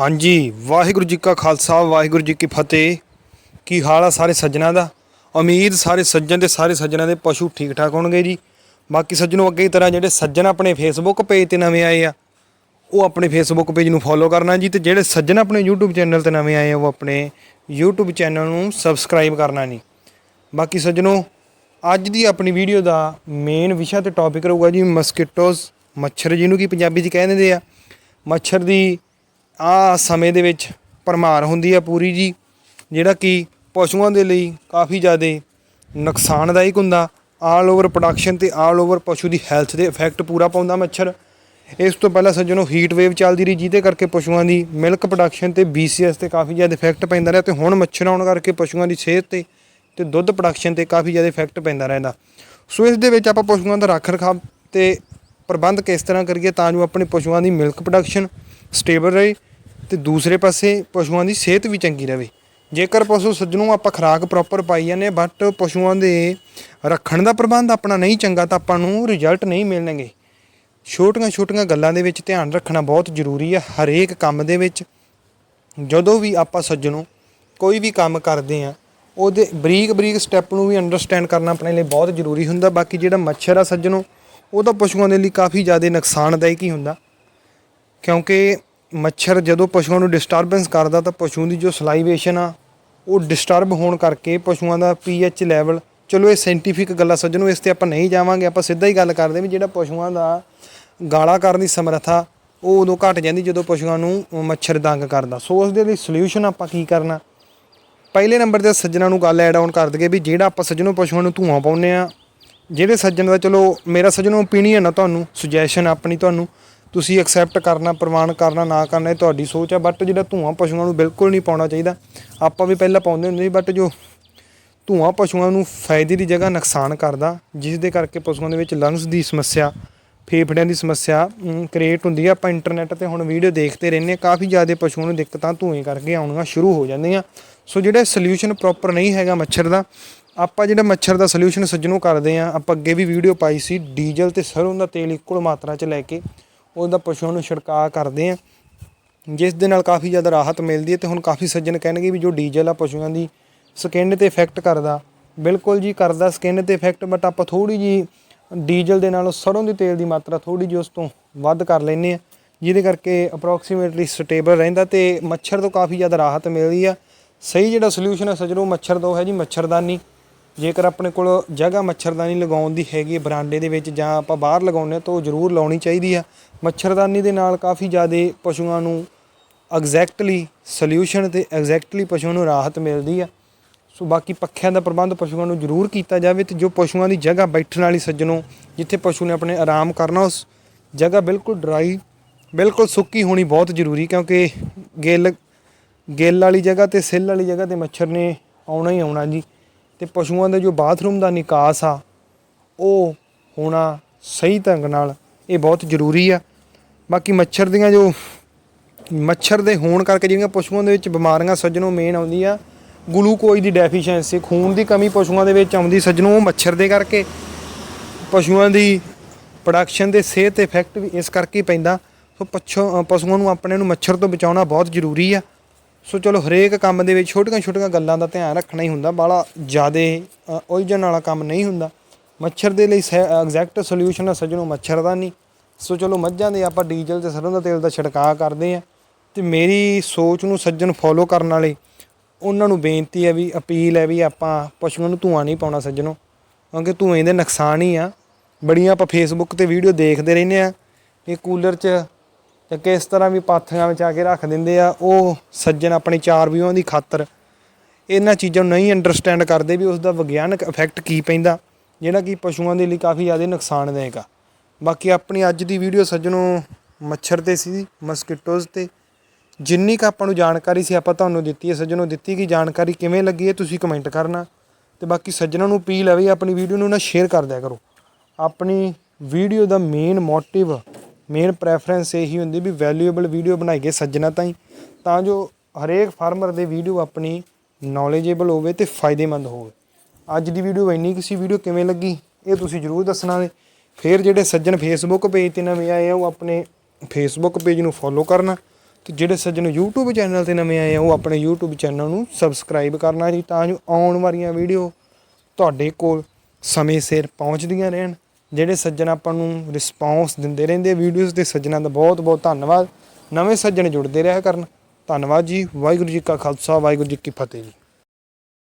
ਹਾਂਜੀ, ਵਾਹਿਗੁਰੂ ਜੀ ਕਾ ਖਾਲਸਾ, ਵਾਹਿਗੁਰੂ ਜੀ ਕੀ ਫਤਿਹ। ਕੀ ਹਾਲ ਆ ਸਾਰੇ ਸੱਜਣਾ ਦਾ? ਉਮੀਦ ਸਾਰੇ ਸੱਜਣ ਤੇ ਸਾਰੇ ਸੱਜਣਾ ਦੇ ਪਸ਼ੂ ਠੀਕ ਠਾਕ ਹੋਣਗੇ ਜੀ। ਬਾਕੀ ਸੱਜਣੋ, ਅੱਗੇ ਦੀ ਤਰ੍ਹਾਂ ਜਿਹੜੇ ਸੱਜਣ ਆਪਣੇ ਫੇਸਬੁੱਕ ਪੇਜ ਤੇ ਨਵੇਂ ਆਏ ਆ, ਉਹ ਆਪਣੇ ਫੇਸਬੁੱਕ ਪੇਜ ਨੂੰ ਫੋਲੋ ਕਰਨਾ ਜੀ ਤੇ ਜਿਹੜੇ ਸੱਜਣ ਆਪਣੇ YouTube ਚੈਨਲ ਤੇ ਨਵੇਂ ਆਏ ਆ, ਉਹ ਆਪਣੇ YouTube ਚੈਨਲ ਨੂੰ ਸਬਸਕ੍ਰਾਈਬ ਕਰਨਾ ਜੀ। ਬਾਕੀ ਸੱਜਣੋ, ਅੱਜ ਦੀ ਆਪਣੀ ਵੀਡੀਓ ਦਾ ਮੇਨ ਵਿਸ਼ਾ ਤੇ ਟੌਪਿਕ ਰਹੂਗਾ ਜੀ ਮਸਕੀਟੋਜ਼, ਮੱਛਰ ਜਿਹਨੂੰ ਕੀ ਪੰਜਾਬੀ 'ਚ ਕਹਿ ਦਿੰਦੇ ਆ। ਮੱਛਰ ਦੀ ਆ ਸਮੇਂ ਦੇ ਵਿੱਚ ਭਰਮਾਰ ਹੁੰਦੀ ਆ ਪੂਰੀ ਜੀ, ਜਿਹੜਾ ਕਿ ਪਸ਼ੂਆਂ ਦੇ ਲਈ ਕਾਫੀ ਜ਼ਿਆਦਾ ਨੁਕਸਾਨਦਾਇਕ ਹੁੰਦਾ। ਆਲ ਓਵਰ ਪ੍ਰੋਡਕਸ਼ਨ ਤੇ ਆਲ ਓਵਰ ਪਸ਼ੂ ਦੀ ਹੈਲਥ ਤੇ ਇਫੈਕਟ ਪੂਰਾ ਪਾਉਂਦਾ ਮੱਛਰ। ਇਸ ਤੋਂ ਪਹਿਲਾਂ ਸੱਜਣੋ ਹੀਟ ਵੇਵ ਚੱਲਦੀ ਰਹੀ, ਜਿਹਦੇ ਕਰਕੇ ਪਸ਼ੂਆਂ ਦੀ ਮਿਲਕ ਪ੍ਰੋਡਕਸ਼ਨ ਤੇ BCS ਤੇ ਕਾਫੀ ਜ਼ਿਆਦਾ ਇਫੈਕਟ ਪੈਂਦਾ ਰਿਹਾ ਤੇ ਹੁਣ ਮੱਛਰ ਆਉਣ ਕਰਕੇ ਪਸ਼ੂਆਂ ਦੀ ਸਿਹਤ ਤੇ ਤੇ ਦੁੱਧ ਪ੍ਰੋਡਕਸ਼ਨ ਤੇ ਕਾਫੀ ਜ਼ਿਆਦਾ ਇਫੈਕਟ ਪੈਂਦਾ ਰਹਿੰਦਾ। ਸੋ ਇਸ ਦੇ ਵਿੱਚ ਆਪਾਂ ਪਸ਼ੂਆਂ ਦਾ ਰੱਖ ਰਖਾਵ ਤੇ ਪ੍ਰਬੰਧ ਕਿਸ ਤਰ੍ਹਾਂ ਕਰੀਏ ਤਾਂ ਜੋ ਆਪਣੇ ਪਸ਼ੂਆਂ ਦੀ ਮਿਲਕ ਪ੍ਰੋਡਕਸ਼ਨ ਸਟੇਬਲ ਰਹੇ। ਤੇ ਦੂਸਰੇ ਪਾਸੇ ਪਸ਼ੂਆਂ ਦੀ ਸਿਹਤ ਵੀ ਚੰਗੀ ਰਹੇ ਜੇਕਰ ਪਸ਼ੂ ਸੱਜਣੋਂ ਆਪਾਂ ਖੁਰਾਕ ਪ੍ਰੋਪਰ ਪਾਈ ਜਾਂਦੇ ਹਾਂ, ਬਟ ਪਸ਼ੂਆਂ ਦੇ ਰੱਖਣ ਦਾ ਪ੍ਰਬੰਧ ਆਪਣਾ ਨਹੀਂ ਚੰਗਾ ਤਾਂ ਆਪਾਂ ਨੂੰ ਰਿਜ਼ਲਟ ਨਹੀਂ ਮਿਲਣਗੇ। ਛੋਟੀਆਂ ਛੋਟੀਆਂ ਗੱਲਾਂ ਦੇ ਵਿੱਚ ਧਿਆਨ ਰੱਖਣਾ ਬਹੁਤ ਜ਼ਰੂਰੀ ਹੈ ਹਰੇਕ ਕੰਮ ਦੇ ਵਿੱਚ। ਜਦੋਂ ਵੀ ਆਪਾਂ ਸੱਜਣੋਂ ਕੋਈ ਵੀ ਕੰਮ ਕਰਦੇ ਆ ਉਹਦੇ ਬਰੀਕ ਬਰੀਕ ਸਟੈਪ ਨੂੰ ਵੀ ਅੰਡਰਸਟੈਂਡ ਕਰਨਾ ਆਪਣੇ ਲਈ ਬਹੁਤ ਜ਼ਰੂਰੀ ਹੁੰਦਾ। ਬਾਕੀ ਜਿਹੜਾ ਮੱਛਰ ਆ ਸੱਜਣੋਂ ਉਹ ਤਾਂ ਪਸ਼ੂਆਂ ਦੇ ਲਈ ਕਾਫੀ ਜ਼ਿਆਦਾ ਨੁਕਸਾਨਦਾਇਕ ਹੀ ਹੁੰਦਾ। ਕਿਉਂਕਿ ਮੱਛਰ ਜਦੋਂ ਪਸ਼ੂਆਂ ਨੂੰ ਡਿਸਟਰਬੈਂਸ ਕਰਦਾ ਤਾਂ ਪਸ਼ੂ ਦੀ ਜੋ ਸਲਾਈਵੇਸ਼ਨ ਆ, ਉਹ ਡਿਸਟਰਬ ਹੋਣ ਕਰਕੇ ਪਸ਼ੂਆਂ ਦਾ ਪੀਐਚ ਲੈਵਲ ਚਲੋ ਇਹ ਸਾਇੰਟੀਫਿਕ ਗੱਲਾਂ ਸੱਜਣੋ, ਇਸ ਤੇ ਆਪਾਂ ਨਹੀਂ ਜਾਵਾਂਗੇ, ਆਪਾਂ ਸਿੱਧਾ ਹੀ ਗੱਲ ਕਰਦੇ ਵੀ ਜਿਹੜਾ ਪਸ਼ੂਆਂ ਦਾ ਗਾਲਾ ਕਰਨ ਦੀ ਸਮਰੱਥਾ, ਉਹ ਉਦੋਂ ਘਟ ਜਾਂਦੀ ਜਦੋਂ ਪਸ਼ੂਆਂ ਨੂੰ ਮੱਛਰ ਦੰਗ ਕਰਦਾ। ਸੋ ਉਸ ਦੇ ਲਈ ਸੋਲੂਸ਼ਨ ਆਪਾਂ ਕੀ ਕਰਨਾ? ਪਹਿਲੇ ਨੰਬਰ ਤੇ ਸੱਜਣਾ ਨੂੰ ਗੱਲ ਐਡ ਆਨ ਕਰ ਦਈਏ ਵੀ ਜਿਹੜਾ ਆਪਾਂ ਸੱਜਣੋਂ ਪਸ਼ੂਆਂ ਨੂੰ ਧੂਆਂ ਪਾਉਂਦੇ ਆ ਜਿਹੜੇ ਸੱਜਣ ਦਾ ਚਲੋ ਮੇਰਾ ਸੱਜਣੋਂ ਓਪੀਨੀਅਨ ਆ ਤੁਹਾਨੂੰ ਸੁਜੈਸ਼ਨ ਆਪਣੀ ਤੁਹਾਨੂੰ ਤੁਸੀਂ ਐਕਸੈਪਟ ਕਰਨਾ ਪ੍ਰਵਾਨ ਕਰਨਾ, ਨਾ ਕਰਨਾ, ਇਹ ਤੁਹਾਡੀ ਸੋਚ ਆ ਬਟ ਜਿਹੜਾ ਧੂਆਂ ਪਸ਼ੂਆਂ ਨੂੰ ਬਿਲਕੁਲ ਨਹੀਂ ਪਾਉਣਾ ਚਾਹੀਦਾ। ਆਪਾਂ ਵੀ ਪਹਿਲਾਂ ਪਾਉਂਦੇ ਹੁੰਦੇ ਸੀ ਬਟ ਜੋ ਧੂਆਂ ਪਸ਼ੂਆਂ ਨੂੰ ਫਾਇਦੇ ਦੀ ਜਗ੍ਹਾ ਨੁਕਸਾਨ ਕਰਦਾ, ਜਿਸ ਦੇ ਕਰਕੇ ਪਸ਼ੂਆਂ ਦੇ ਵਿੱਚ ਲੰਗਸ ਦੀ ਸਮੱਸਿਆ, ਫੇਫੜਿਆਂ ਦੀ ਸਮੱਸਿਆ ਕ੍ਰੀਏਟ ਹੁੰਦੀ ਆ। ਆਪਾਂ ਇੰਟਰਨੈਟ ਤੇ ਹੁਣ ਵੀਡੀਓ ਦੇਖਦੇ ਰਹਿੰਦੇ ਹਾਂ ਕਾਫੀ ਜ਼ਿਆਦਾ ਪਸ਼ੂਆਂ ਨੂੰ ਦਿੱਕਤਾਂ ਧੂਏ ਕਰਕੇ ਆਉਣੀਆਂ ਸ਼ੁਰੂ ਹੋ ਜਾਂਦੀਆਂ। ਸੋ ਜਿਹੜਾ ਸੋਲੂਸ਼ਨ ਪ੍ਰੋਪਰ ਨਹੀਂ ਹੈਗਾ ਮੱਛਰ ਦਾ, ਆਪਾਂ ਜਿਹੜਾ ਮੱਛਰ ਦਾ ਸੋਲੂਸ਼ਨ ਸੱਜਣੋਂ ਕਰਦੇ ਆ, ਆਪਾਂ ਅੱਗੇ ਵੀ ਵੀਡੀਓ ਪਾਈ ਸੀ, ਡੀਜ਼ਲ ਤੇ ਸਰੋਂ ਦਾ ਤੇਲ ਇੱਕੋ ਮਾਤਰਾ 'ਚ ਲੈ ਕੇ ਉਹਦਾ ਪਸ਼ੂਆਂ ਨੂੰ ਛਿੜਕਾਅ ਕਰਦੇ ਆ। ਜਿਸ ਦੇ ਨਾਲ ਕਾਫੀ ਜ਼ਿਆਦਾ ਰਾਹਤ ਮਿਲਦੀ ਹੈ ਤੇ ਹੁਣ ਕਾਫੀ ਸੱਜਣ ਕਹਿਣਗੇ ਵੀ ਜੋ ਡੀਜ਼ਲ ਆ ਪਸ਼ੂਆਂ ਦੀ ਸਕਿਨ ਤੇ ਇਫੈਕਟ ਕਰਦਾ। ਬਿਲਕੁਲ ਜੀ ਕਰਦਾ ਸਕਿਨ ਤੇ ਇਫੈਕਟ ਬਟ ਆਪਾਂ ਥੋੜੀ ਜੀ ਡੀਜ਼ਲ ਦੇ ਨਾਲੋਂ ਸਰੋਂ ਦੇ ਤੇਲ ਦੀ ਮਾਤਰਾ ਥੋੜੀ ਜਿਹੀ ਉਸ ਤੋਂ ਵੱਧ ਕਰ ਲੈਨੇ ਆ ਜਿਹਦੇ ਕਰਕੇ ਅਪਰੋਕਸੀਮੇਟਲੀ ਸਟੇਬਲ ਰਹਿੰਦਾ ਤੇ ਮੱਛਰ ਤੋਂ ਕਾਫੀ ਜ਼ਿਆਦਾ ਰਾਹਤ ਮਿਲਦੀ ਆ। ਸਹੀ ਜਿਹੜਾ ਸੋਲੂਸ਼ਨ ਹੈ ਸੱਜਣੋ ਮੱਛਰ ਤੋਂ ਹੈ ਜੀ ਮੱਛਰਦਾਨੀ। ਜੇਕਰ ਆਪਣੇ ਕੋਲ ਜਗ੍ਹਾ ਮੱਛਰਦਾਨੀ ਲਗਾਉਣ ਦੀ ਹੈਗੀ ਹੈ ਬਰਾਂਡੇ ਦੇ ਵਿੱਚ ਜਾਂ ਆਪਾਂ ਬਾਹਰ ਲਗਾਉਂਦੇ ਹਾਂ ਤਾਂ ਉਹ ਜ਼ਰੂਰ ਲਾਉਣੀ ਚਾਹੀਦੀ ਆ। ਮੱਛਰਦਾਨੀ ਦੇ ਨਾਲ ਕਾਫੀ ਜ਼ਿਆਦਾ ਪਸ਼ੂਆਂ ਨੂੰ ਐਗਜ਼ੈਕਟਲੀ ਸੋਲੂਸ਼ਨ ਤੇ ਐਗਜ਼ੈਕਟਲੀ ਪਸ਼ੂਆਂ ਨੂੰ ਰਾਹਤ ਮਿਲਦੀ ਆ। ਸੋ ਬਾਕੀ ਪੱਖਿਆਂ ਦਾ ਪ੍ਰਬੰਧ ਪਸ਼ੂਆਂ ਨੂੰ ਜ਼ਰੂਰ ਕੀਤਾ ਜਾਵੇ ਤੇ ਜੋ ਪਸ਼ੂਆਂ ਦੀ ਜਗ੍ਹਾ ਬੈਠਣ ਵਾਲੀ ਸੱਜਣੋ ਜਿੱਥੇ ਪਸ਼ੂ ਨੇ ਆਪਣੇ ਆਰਾਮ ਕਰਨਾ, ਉਸ ਜਗ੍ਹਾ ਬਿਲਕੁਲ ਡਰਾਈ ਬਿਲਕੁਲ ਸੁੱਕੀ ਹੋਣੀ ਬਹੁਤ ਜ਼ਰੂਰੀ ਕਿਉਂਕਿ ਗਿੱਲ ਗਿੱਲ ਵਾਲੀ ਜਗ੍ਹਾ ਤੇ ਸਿੱਲ ਵਾਲੀ ਜਗ੍ਹਾ ਤੇ ਮੱਛਰ ਨੇ ਆਉਣਾ ਹੀ ਆਉਣਾ ਜੀ। ਤੇ ਪਸ਼ੂਆਂ ਦੇ ਜੋ ਬਾਥਰੂਮ ਦਾ ਨਿਕਾਸ ਆ, ਉਹ ਹੋਣਾ ਸਹੀ ਢੰਗ ਨਾਲ ਇਹ ਬਹੁਤ ਜ਼ਰੂਰੀ ਆ। ਬਾਕੀ ਮੱਛਰ ਦੀਆਂ ਜੋ, ਮੱਛਰ ਦੇ ਹੋਣ ਕਰਕੇ ਜਿਹੜੀਆਂ ਪਸ਼ੂਆਂ ਦੇ ਵਿੱਚ ਬਿਮਾਰੀਆਂ, ਸੱਜਣੋਂ ਮੇਨ ਆਉਂਦੀ ਆ ਗਲੂਕੋਜ਼ ਦੀ ਡੈਫੀਸ਼ੀਐਂਸੀ ਖੂਨ ਦੀ ਕਮੀ ਪਸ਼ੂਆਂ ਦੇ ਵਿੱਚ ਆਉਂਦੀ, ਸੱਜਣੋਂ ਉਹ ਮੱਛਰ ਦੇ ਕਰਕੇ। ਪਸ਼ੂਆਂ ਦੀ ਪ੍ਰੋਡਕਸ਼ਨ ਦੇ ਸਿਹਤ ਤੇ ਇਫੈਕਟ ਵੀ ਇਸ ਕਰਕੇ ਪੈਂਦਾ। ਸੋ ਪੱਛੋਂ ਪਸ਼ੂਆਂ ਨੂੰ ਆਪਣੇ ਨੂੰ ਮੱਛਰ ਤੋਂ ਬਚਾਉਣਾ ਬਹੁਤ ਜ਼ਰੂਰੀ ਆ। ਸੋ ਚਲੋ, ਹਰੇਕ ਕੰਮ ਦੇ ਵਿੱਚ ਛੋਟੀਆਂ ਛੋਟੀਆਂ ਗੱਲਾਂ ਦਾ ਧਿਆਨ ਰੱਖਣਾ ਹੀ ਹੁੰਦਾ ਬਾਲਾ ਜ਼ਿਆਦੇ ਉਲਝਣ ਵਾਲਾ ਕੰਮ ਨਹੀਂ ਹੁੰਦਾ। ਮੱਛਰ ਦੇ ਲਈ ਐਗਜ਼ੈਕਟ ਸੋਲੂਸ਼ਨ ਹੈ ਸੱਜਣੋ, ਮੱਛਰ ਦਾ ਨਹੀਂ। ਸੋ ਚਲੋ, ਮੱਝਾਂ ਦੇ ਆਪਾਂ ਡੀਜ਼ਲ ਤੇ ਸਰੋਂ ਦਾ ਤੇਲ ਦਾ ਛਿੜਕਾਅ ਕਰਦੇ ਆ ਤੇ ਮੇਰੀ ਸੋਚ ਨੂੰ ਸੱਜਣ ਫੋਲੋ ਕਰਨ ਵਾਲੇ ਉਹਨਾਂ ਨੂੰ ਬੇਨਤੀ ਹੈ ਵੀ, ਅਪੀਲ ਹੈ ਵੀ ਆਪਾਂ ਪਸ਼ੂਆਂ ਨੂੰ ਧੂਆਂ ਨਹੀਂ ਪਾਉਣਾ ਸੱਜਣੋ। ਕਿਉਂਕਿ ਧੂਏ ਦੇ ਨੁਕਸਾਨ ਹੀ ਆ। ਬੜੀਆਂ ਆਪਾਂ ਫੇਸਬੁੱਕ ਤੇ ਵੀਡੀਓ ਦੇਖਦੇ ਰਹਿੰਦੇ ਆ ਕਿ ਕੂਲਰ 'ਚ ਤੇ ਕਿਸ ਤਰ੍ਹਾਂ ਵੀ ਪਾਥੀਆਂ ਵਿੱਚ ਆ ਕੇ ਰੱਖ ਦਿੰਦੇ ਆ, ਉਹ ਸੱਜਣ ਆਪਣੀ ਚਾਰ ਵਿਊਆਂ ਦੀ ਖਾਤਰ ਇਹਨਾਂ ਚੀਜ਼ਾਂ ਨੂੰ ਨਹੀਂ ਅੰਡਰਸਟੈਂਡ ਕਰਦੇ ਵੀ ਉਸ ਦਾ ਵਿਗਿਆਨਕ ਇਫੈਕਟ ਕੀ ਪੈਂਦਾ, ਜਿਹੜਾ ਕਿ ਪਸ਼ੂਆਂ ਦੇ ਲਈ ਕਾਫੀ ਜ਼ਿਆਦਾ ਨੁਕਸਾਨਦਾਇਕ ਆ। ਬਾਕੀ ਆਪਣੀ ਅੱਜ ਦੀ ਵੀਡੀਓ ਸੱਜਣੋ ਮੱਛਰ ਤੇ ਸੀ ਮਸਕੀਟੋਜ਼ ਤੇ। ਜਿੰਨੀ ਕੁ ਆਪਾਂ ਨੂੰ ਜਾਣਕਾਰੀ ਸੀ, ਆਪਾਂ ਤੁਹਾਨੂੰ ਦਿੱਤੀ ਹੈ। ਸੱਜਣੋ ਦਿੱਤੀ ਗਈ ਜਾਣਕਾਰੀ ਕਿਵੇਂ ਲੱਗੀ ਹੈ, ਤੁਸੀਂ ਕਮੈਂਟ ਕਰਨਾ। ਤੇ ਬਾਕੀ ਸੱਜਣਾਂ ਨੂੰ ਅਪੀਲ ਹੈ ਵੀ ਆਪਣੀ ਵੀਡੀਓ ਨੂੰ ਨਾ ਸ਼ੇਅਰ ਕਰ ਦਿਆ ਕਰੋ। ਆਪਣੀ ਵੀਡੀਓ ਦਾ ਮੇਨ ਮੋਟਿਵ ਮੇਨ ਪ੍ਰੈਫਰੈਂਸ ਇਹੀ ਹੁੰਦੀ ਵੀ ਵੈਲਿਊਏਬਲ ਵੀਡੀਓ ਬਣਾਈਏ ਸੱਜਣਾ ਤਾਈਂ, ਤਾਂ ਜੋ ਹਰੇਕ ਫਾਰਮਰ ਦੇ ਵੀਡੀਓ ਆਪਣੀ ਨੌਲੇਜੇਬਲ ਹੋਵੇ ਤੇ ਫਾਇਦੇਮੰਦ ਹੋਵੇ। ਅੱਜ ਦੀ ਵੀਡੀਓ ਇੰਨੀ ਕਿਸੇ ਵੀਡੀਓ ਕਿਵੇਂ ਲੱਗੀ? ਇਹ ਤੁਸੀਂ ਜਰੂਰ ਦੱਸਣਾ ਨੇ। ਫਿਰ ਜਿਹੜੇ ਸੱਜਣ ਫੇਸਬੁੱਕ ਪੇਜ ਤੇ ਨਵੇਂ ਆਏ ਆ, ਉਹ ਆਪਣੇ ਫੇਸਬੁੱਕ ਪੇਜ ਨੂੰ ਫੋਲੋ ਕਰਨਾ ਤੇ ਜਿਹੜੇ ਸੱਜਣ YouTube ਚੈਨਲ ਤੇ ਨਵੇਂ ਆਏ ਆ, ਉਹ ਆਪਣੇ YouTube ਚੈਨਲ ਨੂੰ ਸਬਸਕ੍ਰਾਈਬ ਕਰਨਾ ਜੀ, ਤਾਂ ਜੋ ਆਉਣ ਵਾਲੀਆਂ ਵੀਡੀਓ ਤੁਹਾਡੇ ਕੋਲ ਸਮੇਂ ਸਿਰ ਪਹੁੰਚਦੀਆਂ ਰਹਿਣ। ਜਿਹੜੇ ਸੱਜਣ ਆਪਾਂ ਨੂੰ ਰਿਸਪੌਂਸ ਦਿੰਦੇ ਰਹਿੰਦੇ ਵੀਡੀਓਜ਼ ਤੇ ਸੱਜਣਾਂ ਦਾ ਬਹੁਤ ਬਹੁਤ ਧੰਨਵਾਦ। ਨਵੇਂ ਸੱਜਣ ਜੁੜਦੇ ਰਿਹਾ ਕਰਨ। ਧੰਨਵਾਦ ਜੀ, ਵਾਹਿਗੁਰੂ ਜੀ ਕਾ ਖਾਲਸਾ, ਵਾਹਿਗੁਰੂ ਜੀ ਕੀ ਫਤਿਹ ਜੀ।